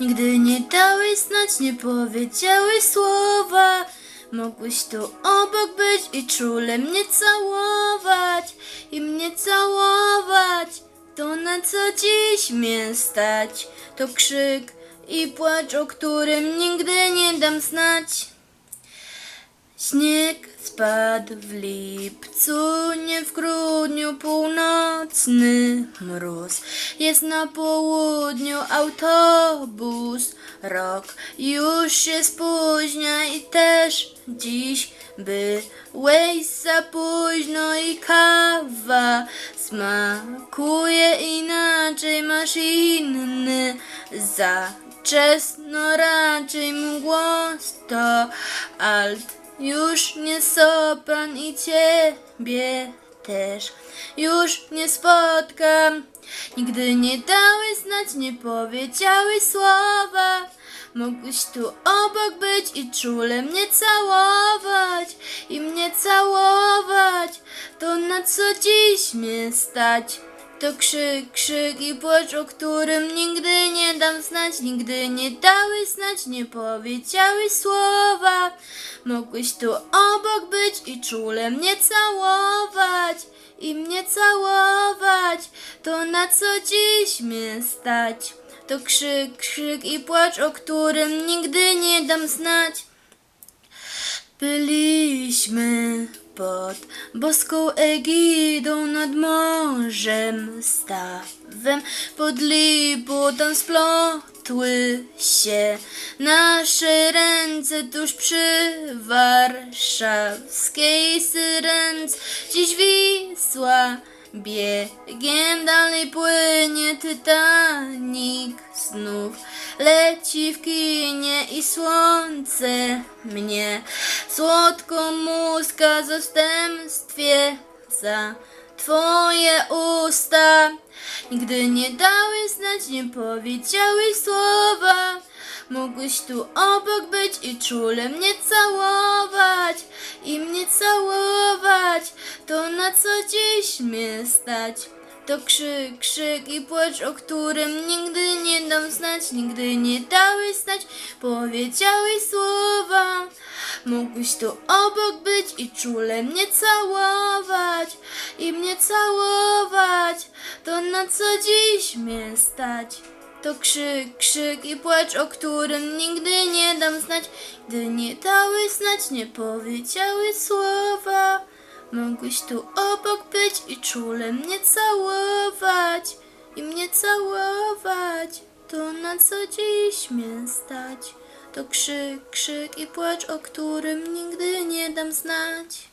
Nigdy nie dałeś znać, nie powiedziałeś słowa. Mogłeś tu obok być i czule mnie całować. I mnie całować. To na co dziś mnie stać. To krzyk i płacz, o którym nigdy nie dam znać. Śnieg spadł w lipcu, nie w grudniu północny mróz. Jest na południu autobus, rok już się spóźnia i też dziś byłeś za późno i kawa smakuje inaczej, masz inny zaczes, no raczej mój głos to alt. Już nie sopran i ciebie też już nie spotkam. Nigdy nie dałeś znać, nie powiedziałeś słowa. Mogłeś tu obok być i czule mnie całować i mnie całować. To na co dziś mnie stać? To krzyk, krzyk i płacz, o którym nigdy nie dam znać, nigdy nie dałeś znać, nie powiedziałeś słowa. Mogłeś tu obok być i czule mnie całować i mnie całować. To na co dziś mnie stać? To krzyk, krzyk i płacz, o którym nigdy nie dam znać. Byliśmy pod boską egidą nad morzem stawem. Pod tam splotły się nasze ręce tuż przy warszawskiej syrence. Dziś Wisła biegiem dalej płynie Titanic. Znów leci w kinie i słońce mnie słodko muska zastępstwie za twoje usta. Nigdy nie dałeś znać, nie powiedziałeś słowa. Mogłeś tu obok być i czule mnie całować i mnie całować. To na co dziś mnie stać? To krzyk, krzyk i płacz, o którym nigdy nie dam znać, nigdy nie dałeś znać, powiedziałeś słowa. Mógłbyś tu obok być i czule mnie całować i mnie całować. To na co dziś mnie stać? To krzyk, krzyk i płacz, o którym nigdy nie dam znać, gdy nie dałeś znać, nie powiedziałeś słowa. Mogłeś tu obok być i czule mnie całować i mnie całować. To na co dziś mnie stać? To krzyk, krzyk i płacz, o którym nigdy nie dam znać.